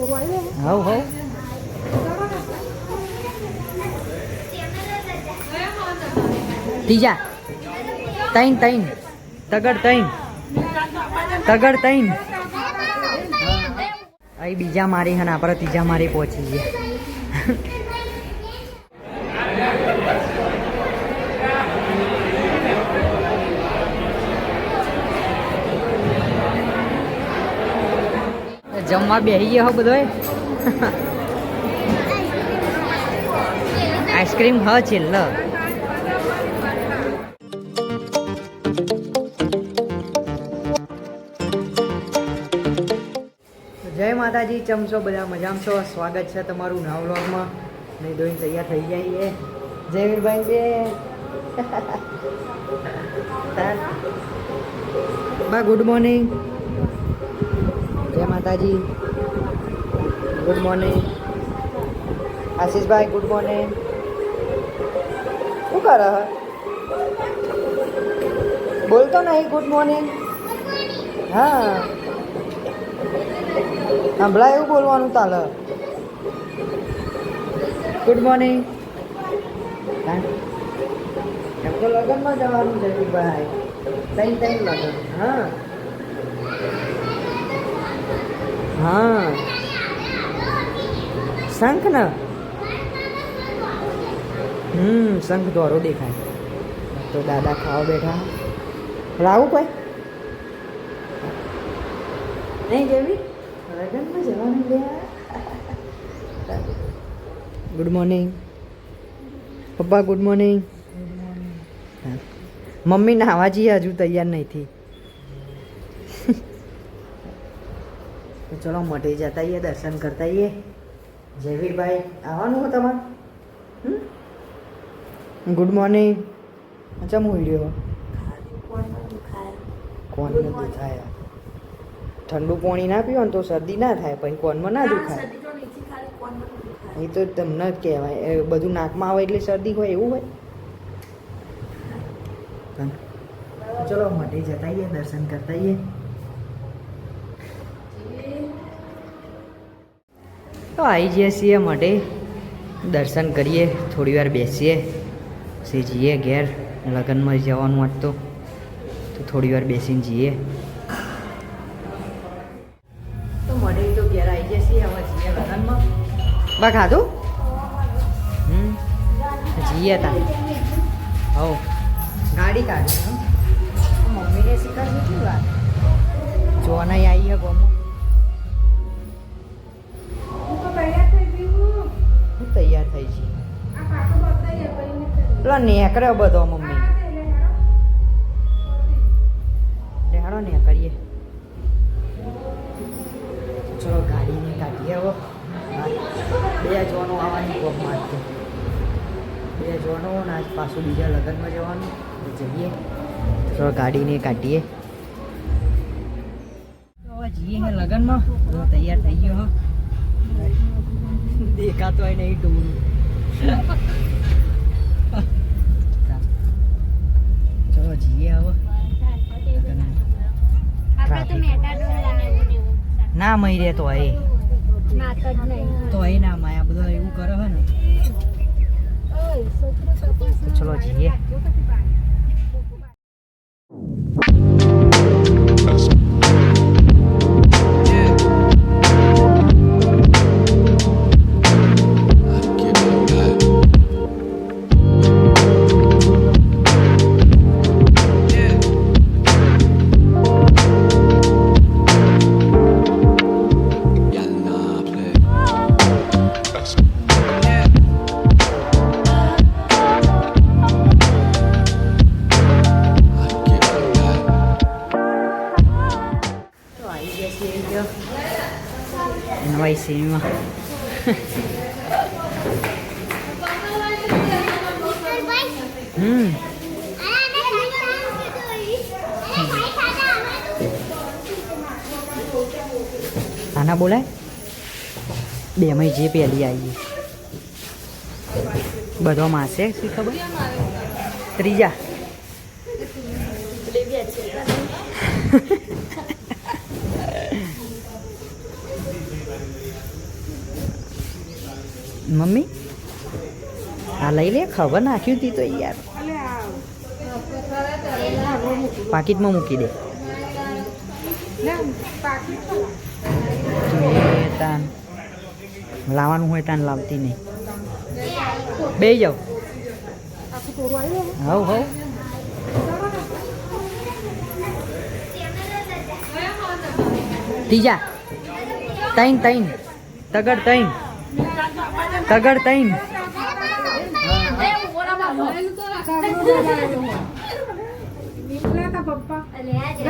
હવ હવ ત્રીજા તૈન તૈન તગડ તૈન તગડ તૈન અહીં બીજા મારી હને આપણે ત્રીજા મારી પહોંચી ગયા. જમવા બેસી ગયો હો બધોય. આઈસ્ક્રીમ હ છેલ્લો. જય માતાજી ચમચો બધા? મજામાં છો? સ્વાગત છે તમારું નવ વ્લોગમાં. નહીં ધોઈને તૈયાર થઈ જઈએ જય વીરભાઈ બે બા ગુડ મોર્નિંગ જય માતાજી. ગુડ મોર્નિંગ આશીષભાઈ ગુડ મોર્નિંગ શું કરે બોલતો નહીં ગુડ મોર્નિંગ હા. હમણાં એવું બોલવાનું ચાલે ગુડ મોર્નિંગ એમ તો લગ્નમાં જવાનું છે, ભાઈ. તઈ તઈ લગ્ન. હા. હા. શંખ ને? હમ, શંખ દોરો દેખાય. તો દાદા ખાવા બેઠા. લાવું કોઈ? નહીં જેવી? લગ્નમાં જવાનું લે ગુડ મોર્નિંગ. પપ્પા, ગુડ મોર્નિંગ. મમ્મી નાવા જઈએ, હજુ તૈયાર નહીં થી ચલો મઢે જતા આવીએ દર્શન કરતા આવીએ જયવીરભાઈ આવવાનું હો તમારે? ગુડ મોર્નિંગ અચ્છા હું વીડિયો કોણ નથી થાય? ઠંડુ પાણી ના પીવો ને તો શરદી ના થાય પછી કોનમાં ના દુખાય? એ તો તમને જ કહેવાય. એ બધું નાકમાં આવે એટલે શરદી હોય એવું હોય? ચલો મઢે જતા આવીએ દર્શન કરતા આવીએ તો આવી જઈએ છીએ મઢે. દર્શન કરીએ થોડી વાર બેસીએ. પછી જઈએ ઘેર લગ્નમાં જવાનું આજ તો. તો થોડી વાર બેસીને જઈએ. તો મઢે તો ઘેર આવી જઈએ છીએ હવે જઈએ લગ્નમાં. બા ખાધું? હમ જઈએ તા. હવ. ગાડી કાઢી. મમ્મીને શીખવાડવી કેવી વાત? જોવાના આવી ગયા ગમો. પેલો નેકર્યો બધો મમ્મી. લેહાડો ને કરીએ. ચલો ગાડીને કાઢીએ હો બે જોનો આવવાની કોક મારતો બે જોનો ને આજ પાછું બીજા લગ્નમાં જવાનું. જઈએ. ચલો ગાડીને કાઢીએ. જઈએ હે લગ્નમાં. તૈયાર થઈ ગયો દેખાતો હોય નહીં ટૂરું ચલો જઈએ હવે આપણે તો મેટાડોર લાવ્યું એવું ના મહી રે તો એ તો એ ના માયા બધો એવું કરે હે ને. ચલો જઈએ. નવાઈ સેવીમાં હમ આના બોલાય બેમાં જે પહેલી આવી બધો માસે શી ખબર ત્રીજા મમ્મી? આ લઈ લે ખબર નાખ્યું હતી તો યાર. પાકીટમાં મૂકી દે. તાન. લાવવાનું હોય તાન, લાવતી નહીં. બે જાઓ. હવ હવ. ત્રીજા તૈન તૈન તગડ તૈન તગડ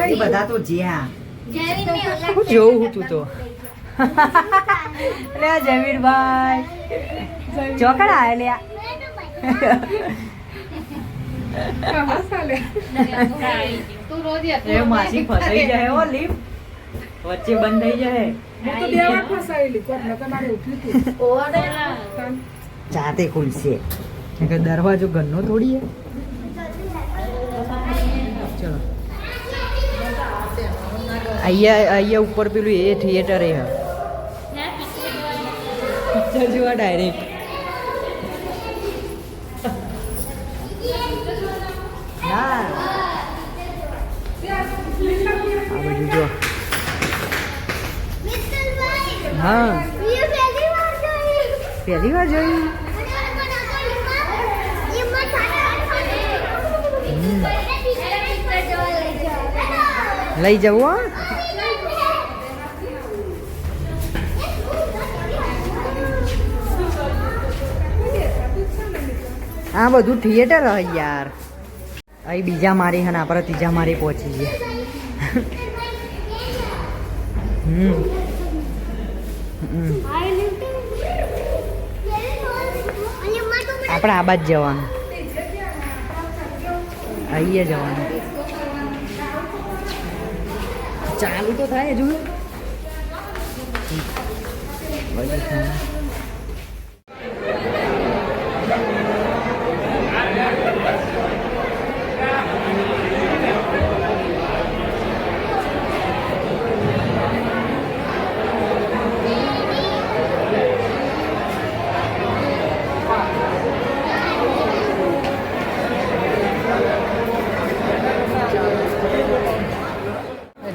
એ બધા તો જ્યાં. હું જોઉં તું તો. આ જમીરભાઈ ચોકડા માસી ફસાઈ જાય ઓ લીપ વચ્ચે બંધ થઈ જાય. જાતે ખુલશે. દરવાજો ઘરનો થોડી ચલો. અહીંયા અહીંયા ઉપર પેલું એ થિયેટર એ પિક્ચર જોવા ડાયરેક્ટ હા. આ બધું જો. હા. પહેલી વાર જોઈ લઈ જવું હો? આ બધું થિયેટર હોય યાર. અહીં બીજા મારી અને આપણે ત્રીજા મારી પહોંચી ગયા. હમ. આપણે આ બાજ જવાનું. અહીંયા જવાનું. ચાલુ તો થાય હજુ.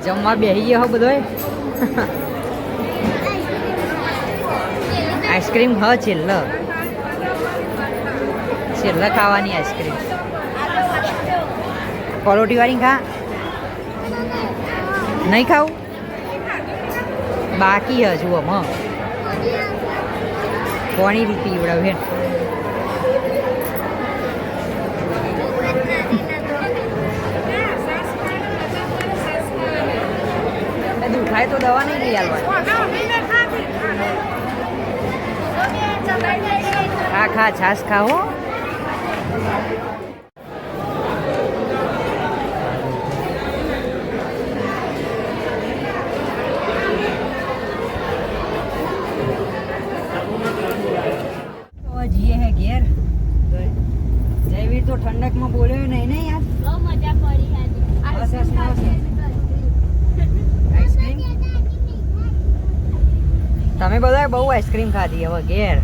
જમવા બેસી ગયો બધોય. આઈસ્ક્રીમ હ છેલ્લ. છેલ્લ ખાવાની આઈસ્ક્રીમ. પરોઠી વાળી ખા. નહીં ખાવું? બાકી હજુ અમ કોની રીતે પીવડાવ હે દુખાય તો દવા નહીં આવવાની ખા ખા છાસ ખા હો તો જઈએ હે ઘેર. જયવીર તો ઠંડકમાં બોલ્યો નહીં ને યાર? બસ, બસ. આઈસ્ક્રીમ તમે બધાએ બહુ આઈસ્ક્રીમ ખાધી, હવે ઘેર.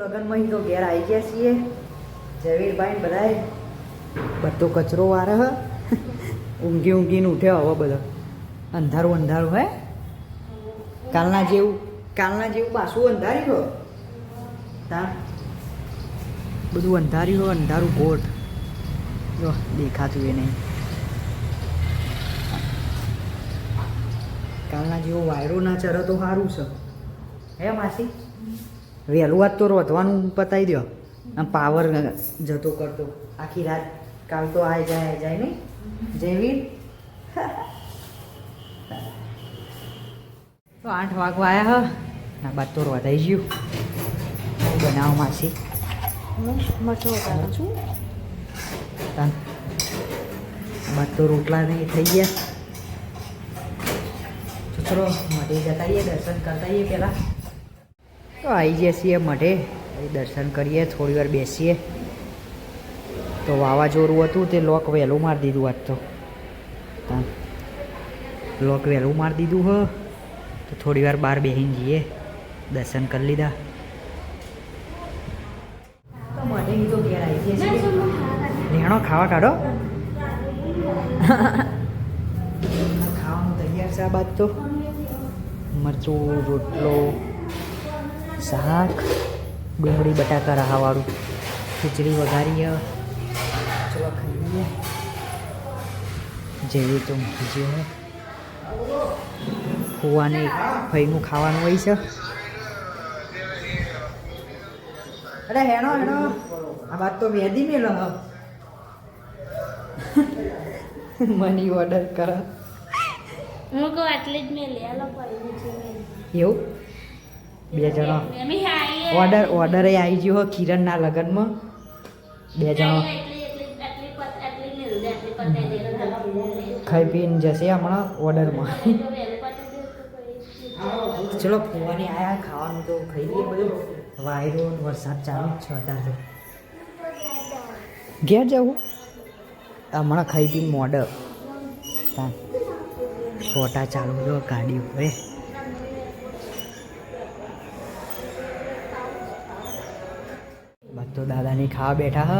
લગનમાં તો ઘેર આવી ગયા છીએ. જયવીરભાઈ બધાએ બધો કચરો વારે, હ. ઊંઘી ઊંઘીને ઉઠ્યો હવે બધો. અંધારું અંધારું, હે. કાલના જેવું કાલના જેવું પાછું અંધાર્યું હો. તા બધું અંધાર્યું અંધારું કોટ જો, દેખાતું એ નહીં. કાલના જેવો વાયરો ના ચરે તો સારું છે. હે માસી? વહેલું વાત તો રોધવાનું પતાવી દો આમ પાવર જતો કરતો. આખી રાત કાલ તો આય જાય જાય નહીં? જયવીર? તો આઠ વાગવા આવ્યા હ. ના બાદ તો રોધાઈ ગયું. શું બનાવો માસી? મરચું છું. બાદ તો રોટલા નહીં થઈ ગયા. ચલો મઢે જતા રહીએ દર્શન કરતા રહીએ પહેલાં. તો આવી જઈએ છીએ મઢે. દર્શન કરીએ, થોડી વાર બેસીએ. તો વાવાઝોડું હતું, તે લોક વહેલું મારી દીધું આજ તો. લોક વહેલું મારી દીધું, હ. તો થોડી વાર બહાર બેસીને જઈએ. દર્શન કરી લીધા. લેણો, ખાવા કાઢો. ખાવાનું તૈયાર છે આ બાદ તો. મરચું, રોટલો, શાક, ડુંગળી, બટાકા, રહાવાળું, ખીચડી વઘારીએ ચલો ખાઈએ. જેવી તો મૂકી હોય ફુવાને ફઈનું ખાવાનું હોય છે. અરે હેણો હેણો. આ વાત તો વેદી મેલો મની ઓર્ડર કર. હું કહું આટલી જ મેં લે લો પડી એવું બે જણા. ઓર્ડર ઓર્ડર આવી ગયો કિરણના લગ્નમાં. બે જણો. ખાઈ પીને જશે હમણાં ઓર્ડરમાં ચલો ફોવાની આયા ખાવાનું તો ખાઈ લઈએ બધું. વાયરો વરસાદ ચાલુ જ છે અત્યારે ઘેર જવું? હમણાં ખાઈ પીને મોડર તા ફોટા ચાલુ જો ગાડી ઉપર તો દાદાની ખાવા બેઠા હ.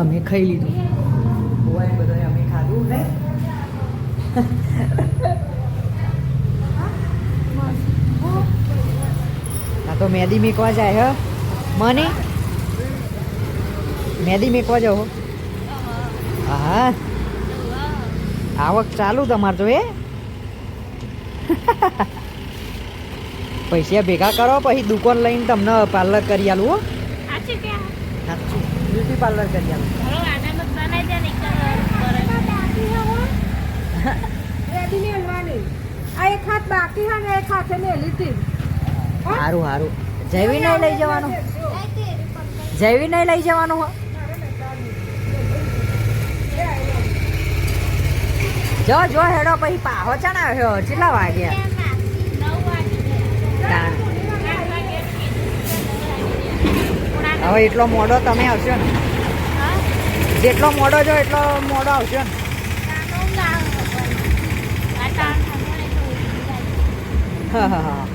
અમે ખાઈ લીધું. હોય બધા અમે ખાધું ને આ તો મેદી મેકવા જાય, હ? મને? મેદી મેકવા જાઓ? હા. આવક ચાલુ તમારે જો એ પૈસા ભેગા કરો પછી દુકાન લઈને તમને પાર્લર કરી આલું બ્યુટી પાર્લર કરી આલું. સારું સારું જૈવી નહીં લઈ જવાનું. જૈવી નહીં લઈ જવાનું હો. જો જો હેડો પછી પાહો ચણ આવ્યો કેટલા વાગ્યા હવે એટલો મોડો તમે આવશો ને. જેટલો મોડો જો એટલો મોડો આવશો ને. હા હા હા.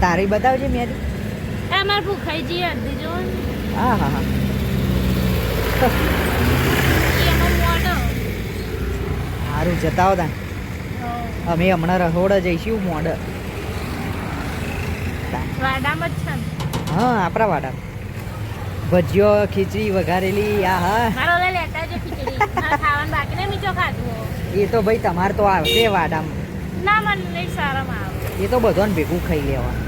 તારી બતાવજે મેં. અમાર ભૂખાઈ જઈએ હા હા હા. સારું જતા હતા અમે હમણાં રહોડા જઈશું મોડ. હા આપણા વાડા ભજીયો ખીચડી વઘારેલી આ હા. એ તો ભાઈ તમારે તો આવશે વાડામાં. એ તો બધાને ભેગું ખાઈ લેવાનું.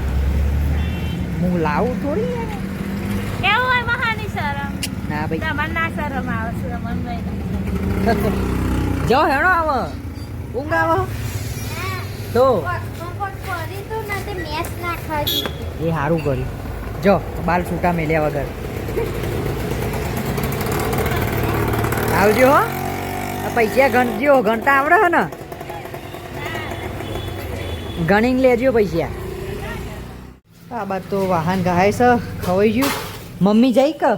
હું લાવું થોડી ના ભાઈ. તમારે ના શરમ આવે જો હેણો આવો ઊંઘ આવો તો એ સારું કર્યું જો બાલ છૂટા મેલ્યા વગર આવજો પૈસા ગણજો ગણતા આવડે હે ને ગણીને લેજો પૈસા આ બાદ તો વાહન ગહાય છે ખવાઈ ગયું મમ્મી જઈ કે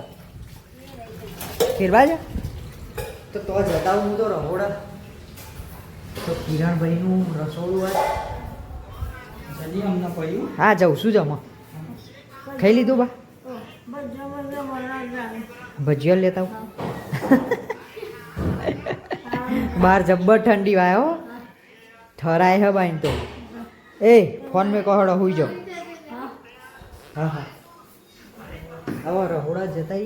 ફેરવા જા તો તો જતા હું તો રહોડા તો કિરણભાઈનું રસોડું હોય જલ્દી અમને પડ્યું. હા જાઉં શું જમા ખાઈ લીધું બા? ભજીયા લેતા બહાર જબ્બર ઠંડી વાય હો. ઠરાય હે બાઈ તો. એ ફોન મેં કહો હુઈ જાઓ. હા. હા હવે રહોડા જતા